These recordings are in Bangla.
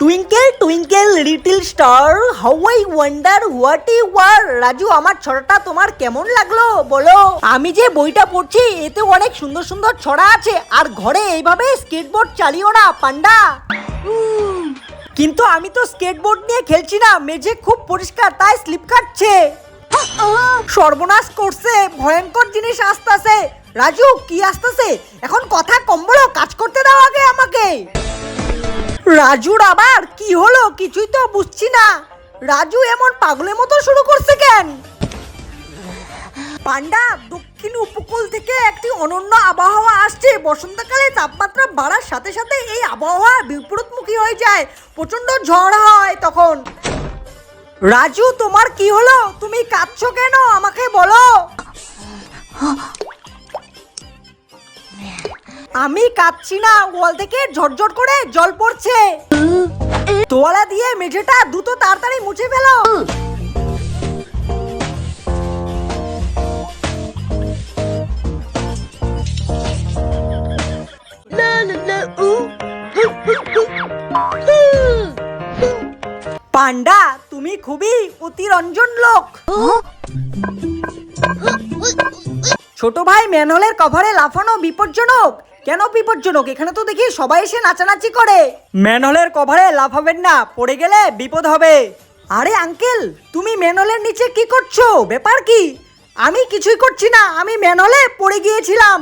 Twinkle twinkle little star how I wonder what you are Raju, আমার ছড়াটা তোমার কেমন লাগল? বলো। আমি যে বইটা পড়ছি, এতে অনেক সুন্দর সুন্দর ছড়া আছে। আর ঘরে এইভাবে স্কেটবোর্ড চালিও না, পান্ডা। কিন্তু আমি তো স্কেটবোর্ড নিয়ে খেলছি না, মেঝে খুব পরিষ্কার, তাই স্লিপ কাটছে। সর্বনাশ করছে, ভয়ঙ্কর জিনিস আসতেছে। রাজু, কি আসতেছে? এখন কথা কম বলো কাজ করতে দাও আগে আমাকে। রাজুর আবার কি হলো কিছুই তো বুঝছি না। রাজু এমন পাগলের মতো শুরু করছে কেন? পান্ডা দক্ষিণ উপকূল থেকে একটি অনন্য আবহাওয়া আসছে। বসন্তকালে তাপমাত্রা বাড়ার সাথে সাথে এই আবহাওয়া বিপরীতমুখী হয়ে যায়। প্রচণ্ড ঝড় হয় তখন। রাজু, তোমার কি হলো? তুমি কাঁদছো কেন? আমাকে বলো। আমি কাঁদছি না, ওয়াল থেকে ঝরঝর করে জল পড়ছে। তোয়ালা দিয়ে মেঝেটা দ্রুত তাড়াতাড়ি মুছে ফেলো। পান্ডা, তুমি খুবই অতিরঞ্জন লোক। ছোট ভাই ম্যানহোলের কভারে লাফানো বিপজ্জনক। কেন বিপজ্জনক? এখানে তো দেখি সবাই এসে নাচানাচি করে। ম্যানহোলের কভারে লাফাবেন না, পড়ে গেলে বিপদ হবে। আরে আঙ্কেল, তুমি ম্যানহোলের নিচে কি করছ? ব্যাপার কি? আমি কিছুই করছি না, আমি ম্যানহোলে পড়ে গিয়েছিলাম।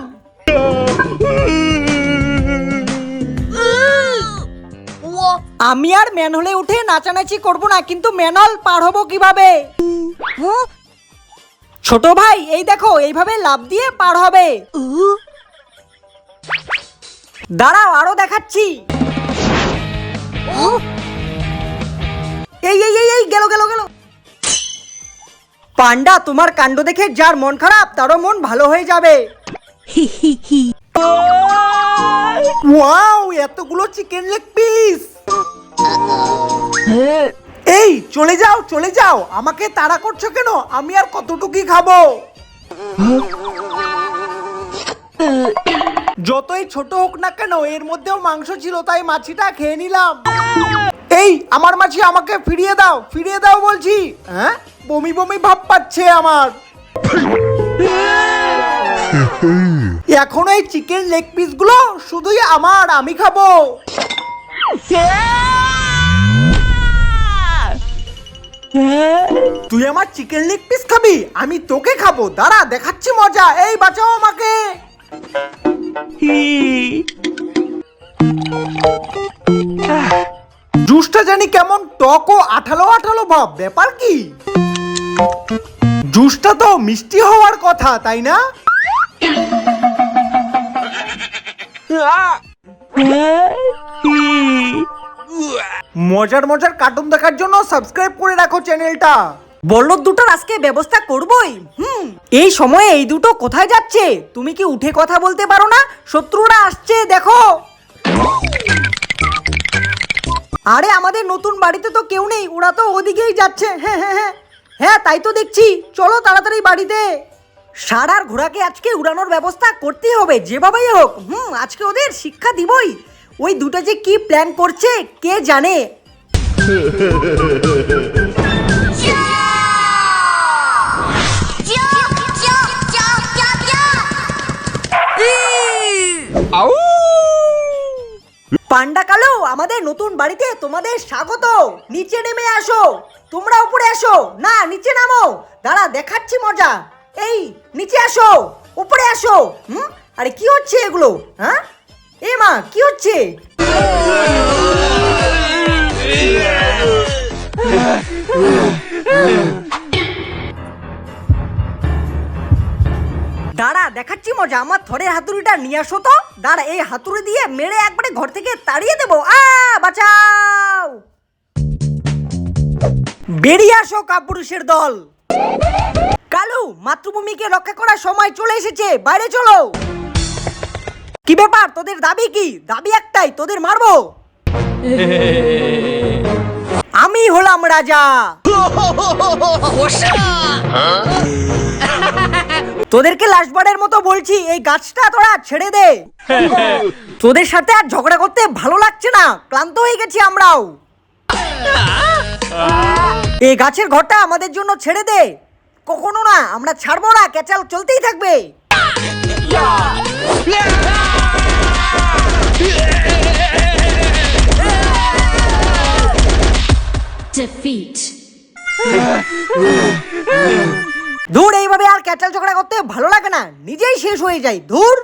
আমি আর ম্যানহোলে উঠে নাচানাচি করব না, কিন্তু ম্যানহোল পার হব কীভাবে? ছোট ভাই এই দেখো এইভাবে লাভ দিয়ে পার হবে। দাঁড়াও আরও দেখাচ্ছি। এই এই এই এই গেল গেল গেল। পান্ডা তোমার কাণ্ড দেখে যার মন খারাপ তারও মন ভালো হয়ে যাবে। ওয়াও এতগুলো চিকেন লেগ পিস এই, চলে যাও চলে যাও। আমাকে তাড়া করছ কেন? আমি আর কতটুকুই খাব? যতই ছোট হোক না কেন, এর মধ্যেও মাংস ছিল, তাই মাছিটা খেয়ে নিলাম। এই, আমার মাছি আমাকে ফিরিয়ে দাও ফিরিয়ে দাও বলছি। হ্যাঁ? বমি বমি ভাব পাচ্ছে আমার। এখন এই চিকেন লেগ পিসগুলো শুধুই আমার, আমি খাব। তুই আমার চিকেন লেগ পিস খাবি? আমি তোকে খাব। দাঁড়া দেখাচ্ছি মজা। এই বাঁচাও আমাকে। জুসটা জানি কেমন টক ও আঠালো আঠালো ভাব। ব্যাপার কি? জুসটা তো মিষ্টি হওয়ার কথা তাই না? মজার মজার কার্টুন দেখার জন্য সাবস্ক্রাইব করে রাখো চ্যানেলটা। বলল দুটোর আজকে ব্যবস্থা করবই। হুম, এই সময়ে এই দুটো কোথায় যাচ্ছে? তুমি কি উঠে কথা বলতে পারো না? শত্রুরা আসছে, দেখো। আরে, আমাদের নতুন বাড়িতে তো কেউ নেই, ওরা তো ওদিকেই যাচ্ছে। হ্যাঁ হ্যাঁ হ্যাঁ। হ্যাঁ তাই তো দেখছি। চলো তাড়াতাড়ি বাড়িতে। সারার ঘোড়াকে আজকে উড়ানোর ব্যবস্থা করতেই হবে, যেভাবেই হোক। হুম, আজকে ওদের শিক্ষা দিবই। ওই দুটো যে কি প্ল্যান করছে কে জানে? পান্ডা কালো আমাদের নতুন বাড়িতে তোমাদের স্বাগত। নিচে নেমে আসো। তোমরা উপরে আসো। না নিচে নামো। দাঁড়া দেখাচ্ছি মজা। এই নিচে আসো। উপরে আসো। হুম? আরে কি হচ্ছে এগুলো? হ্যাঁ? এ মা, কি হচ্ছে? দাঁড়া, দেখাচ্ছি মজা। আমার থরের হাতুড়িটা নিয়ে আসো তো। দাঁড়া, এই হাতুড়ি দিয়ে মেরে একবারে ঘর থেকে তাড়িয়ে দেবো। আ, বাঁচাও! বেরিয়ে আসো কাপুরুষের দল। কালু, মাতৃভূমিকে রক্ষা করার সময় চলে এসেছে। বাইরে চলো। কি ব্যাপার? তোদের দাবি কি? দাবি একটাই, তোদের মারবো? আমি হলাম রাজা। তোদেরকে লাস্টবারের মতো বলছি, এই গাছটা তোরা ছেড়ে দে। তোদের সাথে আর ঝগড়া করতে ভালো লাগছে না, ক্লান্ত হয়ে গেছি আমরাও। এই গাছের ঘরটা আমাদের জন্য ছেড়ে দে। কখনো না, আমরা ছাড়বো না, ক্যাচাল চলতেই থাকবে। Defeat. ধুর, এইভাবে আর ক্যাটাল ঝগড়া করতে ভালো লাগে না। নিজেই শেষ হয়ে যায়। ধুর।